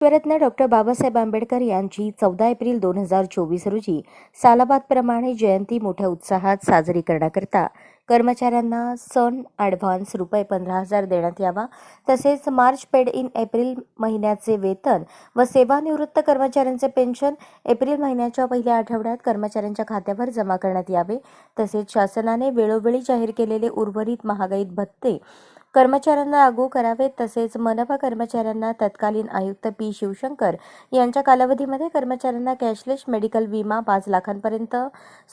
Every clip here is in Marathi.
विश्वरत्न डॉक्टर बाबासाहेब आंबेडकर यांची चौदा एप्रिल दोन हजार चोवीस रोजी सालाबादप्रमाणे जयंती मोठ्या उत्साहात साजरी करण्याकरता कर्मचाऱ्यांना सण ॲडव्हान्स रुपये पंधरा हजार देण्यात यावा तसेच मार्च पेड इन एप्रिल महिन्याचे वेतन व सेवानिवृत्त कर्मचाऱ्यांचे पेन्शन एप्रिल महिन्याच्या पहिल्या आठवड्यात कर्मचाऱ्यांच्या खात्यावर जमा करण्यात यावे तसेच शासनाने वेळोवेळी जाहीर केलेले उर्वरित महागाईत भत्ते कर्मचाऱ्यांना लागू करावेत तसेच मनपा कर्मचाऱ्यांना तत्कालीन आयुक्त पी शिवशंकर यांच्या कालावधीमध्ये कर्मचाऱ्यांना कॅशलेस मेडिकल विमा पाच लाखांपर्यंत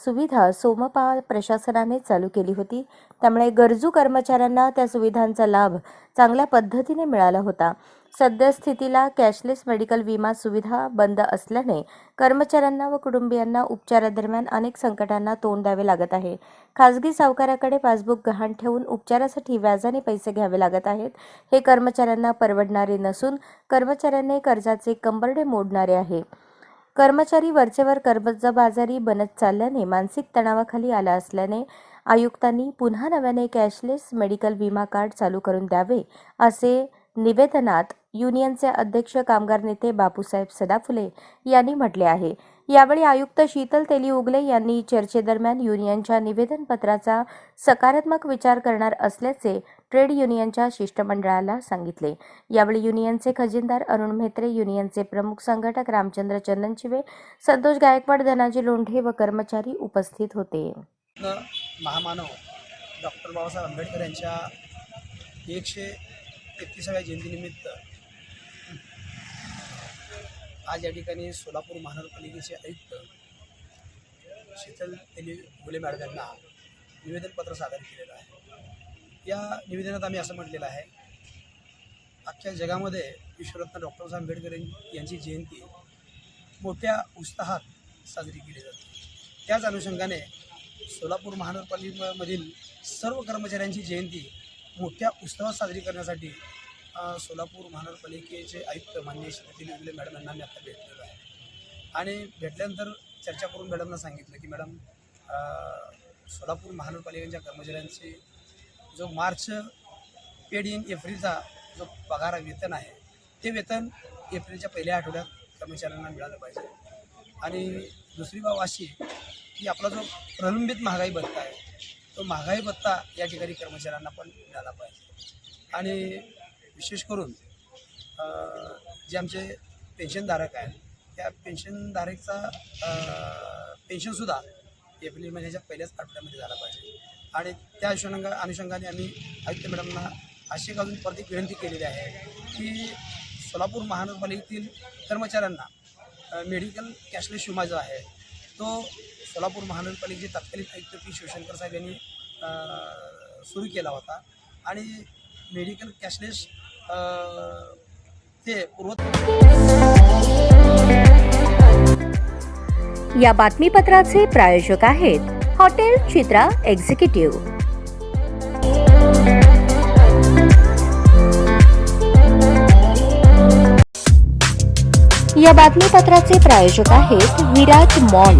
सुविधा सोमपा प्रशासनाने चालू केली होती. त्यामुळे गरजू कर्मचाऱ्यांना त्या सुविधांचा लाभ चांगल्या पद्धतीने मिळाला होता. सद्यस्थितीला कॅशलेस मेडिकल विमा सुविधा बंद असल्याने कर्मचाऱ्यांना व कुटुंबियांना उपचारादरम्यान अनेक संकटांना तोंड द्यावे लागत आहे. खासगी सावकाराकडे पासबुक गहाण ठेवून उपचारासाठी व्याजाने पैसे घ्यावे लागत आहेत. हे कर्मचाऱ्यांना परवडणारे नसून कर्मचाऱ्यांनी कर्जाचे कंबरडे मोडणारे आहे. कर्मचारी वरचेवर कर्जबाजारी बनत चालल्याने मानसिक तणावाखाली आला असल्याने आयुक्तांनी पुन्हा नव्याने कॅशलेस मेडिकल विमा कार्ड चालू करून द्यावे असे निवेदनात युनियनचे अध्यक्ष कामगार नेते बापूसाहेब सदाफुले यांनी म्हटले आहे. यावेळी आयुक्त शीतल तेली उगले यांनी चर्चेदरम्यान युनियनच्या निवेदनपत्राचा सकारात्मक विचार करणार असल्याचे ट्रेड युनियनच्या शिष्टमंडळाला सांगितले. यावेळी युनियनचे खजिनदार अरुण म्हेत्रे युनियनचे प्रमुख संघटक रामचंद्र चंदनशिवे संतोष गायकवाड धनाजी लोंढे व कर्मचारी उपस्थित होते. महामानव डॉक्टर बाबासाहेब आंबेडकर यांच्या एकशे एकतीसाव्या जयंतीनिमित्त आज या ठिकाणी सोलापूर महानगरपालिकेचे आयुक्त शीतल तेली मुले मॅडम यांना निवेदनपत्र सादर केलेलं आहे. या निवेदनात आम्ही असं म्हटलेलं आहे अख्ख्या जगामध्ये विश्वरत्न डॉक्टर साहेब आंबेडकर यांची जयंती मोठ्या उत्साहात साजरी केली जाते. त्याच अनुषंगाने सोलापूर महानगरपालिकेमधील सर्व कर्मचाऱ्यांची जयंती मोठ्या उत्सवात साजरी करण्यासाठी सोलापूर महानगरपालिकेचे आयुक्त मान्य श्री उगले मॅडम यांना मी आता भेटलेलो आहे. आणि भेटल्यानंतर चर्चा करून मॅडमना सांगितलं की मॅडम सोलापूर महानगरपालिकेच्या कर्मचाऱ्यांची जो मार्च पेड इन एप्रिलचा जो पगार वेतन आहे ते वेतन एप्रिलच्या पहिल्या आठवड्यात कर्मचाऱ्यांना मिळालं पाहिजे. आणि दुसरी बाब अशी की आपला जो प्रलंबित महागाई भत्ता आहे तो महागाई भत्ता या ठिकाणी कर्मचाऱ्यांना पण मिळाला पाहिजे. आणि विशेष करून जे आमचे पेन्शनधारक आहेत त्या पेन्शनधारकचा पेन्शनसुद्धा एप्रिल महिन्याच्या पहिल्याच आठवड्यामध्ये झाला पाहिजे. आणि त्या अनुषंगा अनुषंगाने आम्ही आयुक्त मॅडमना अशी एक अजून परत एक विनंती केलेली आहे की सोलापूर महानगरपालिकेतील कर्मचाऱ्यांना मेडिकल कॅशलेस विमा जो आहे तो सोलापूर महानगरपालिकेचे तत्कालीन आयुक्त पी शिवशंकर साहेब यांनी सुरू केला होता. आणि मेडिकल कॅशलेस ते पूर्व या बातमीपत्राचे प्रायोजक आहेत हॉटेल चित्रा एक्झिक्युटिव्ह. या बातमीपत्राचे प्रायोजक आहेत विराज मॉल.